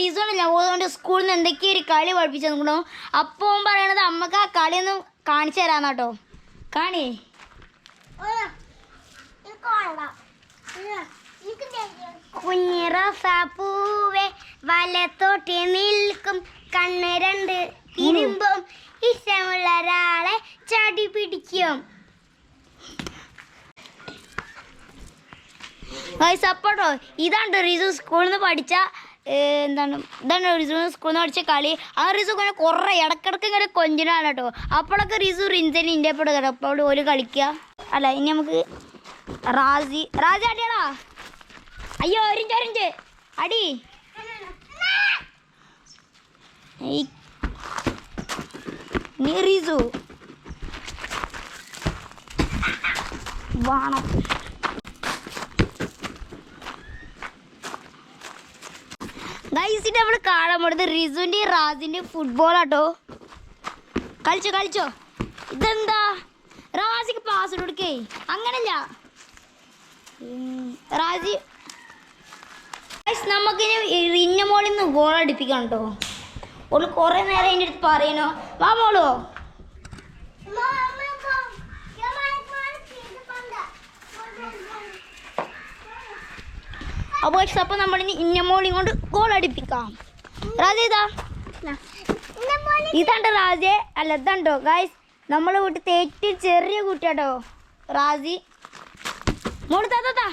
Reason ഇല്ല. അതുകൊണ്ട് സ്കൂളിൽ നിന്ന് എന്തൊക്കെയോ ഒരു കളി പഠിപ്പിച്ചു തന്നിക്കണു അപ്പോൾ പറയണത് അമ്മയ്ക്ക് ആ കളി ഒന്ന് കാണിച്ചു കേട്ടോ കാണി കുഞ്ഞിറൂവേ വലത്തോട്ടി നിൽക്കും. കണ്ണ് രണ്ട് ഇരുമ്പും. ഇഷ്ടമുള്ള ഒരാളെ ചടി പിടിക്കും. ഗൈസ് അപ്പോട്ടോ ഇതാണ് റിസു സ്കൂളിൽ നിന്ന് പഠിച്ച എന്താണ്? ഇതാണ് റിസു. സ്കൂളിൽ പഠിച്ച കളി. ആ റിസു ഇങ്ങനെ കുറേ ഇടക്കിടക്ക് ഇങ്ങനെ കൊഞ്ചിനാണ് കേട്ടോ. അപ്പോഴൊക്കെ റിസു റിൻസന് ഇന്ത്യ പെടുക അപ്പോൾ ഒരു കളിക്കുക അല്ല ഇനി നമുക്ക് റാസി. റാസി അടിയാടാ. അയ്യോ ഒരിഞ്ച് ഒരിഞ്ച്. അടി. നീ റിസു. വേണം. ഗൈസിന്റെ നമ്മൾ കാണാൻ പോണത് റിസുവിന്റെയും റാസിന്റെയും ഫുട്ബോൾ ആട്ടോ. കളിച്ചോ കളിച്ചോ. ഇതെന്താ? റാസിക്ക് പാസ് കൊടുക്കേ. അങ്ങനല്ല. റാസി. നമുക്കിനി റിന്ന മോളിൽ നിന്ന് ഗോൾ അടിപ്പിക്കണം കേട്ടോ ഓൾ കുറേ നേരം എന്റെ അടുത്ത് പറയണോ? വാ മോളോ. അപ്പോൾ അപ്പോൾ നമ്മളിനി ഇന്ന മോളി കൊണ്ട് ഗോൾ അടിപ്പിക്കാം. റാജി ഇതാ. ഇതാണ്ട് റാജെ അല്ല ഇതാണ്ടോ ഗായ്സ് നമ്മളെ വീട്ടിൽ ഏറ്റവും ചെറിയ കുട്ടിയാട്ടോ റാജി മോൾ താത്താ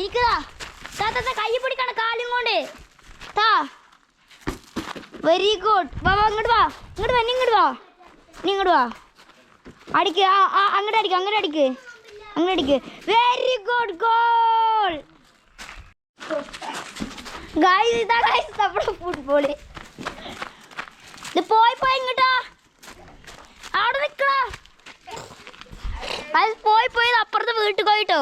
ഇരിക്കതാ താ. താ. താ കൈ പിടിക്കണം കാലും കൊണ്ട്. താ. വെരി ഗുഡ് വാ വാ ഇങ്ങോട്ട് വാ. ഇങ്ങോട്ട് വാ ഇങ്ങോട്ട് വാ. നീ ഇങ്ങോട്ട് വാ. അടിക്ക് ആ ആ അങ്ങോട്ട് അടിക്ക് അങ്ങോട്ട് അടിക്ക്. അങ്ങോട്ട് അടിക്ക്. വെരി ഗുഡ് ഗോൾ ഗായ്സ് ഇതാ ഗായ്സ് നമ്മുടെ ഫുട്ബോൾ ഇത് പോയി പോയി ഇങ്ങോട്ടാ. അവിടെ നിക്കടാ അത് പോയി പോയി അപ്പുറത്തെ വീട്ടിൽ പോയിട്ടോ.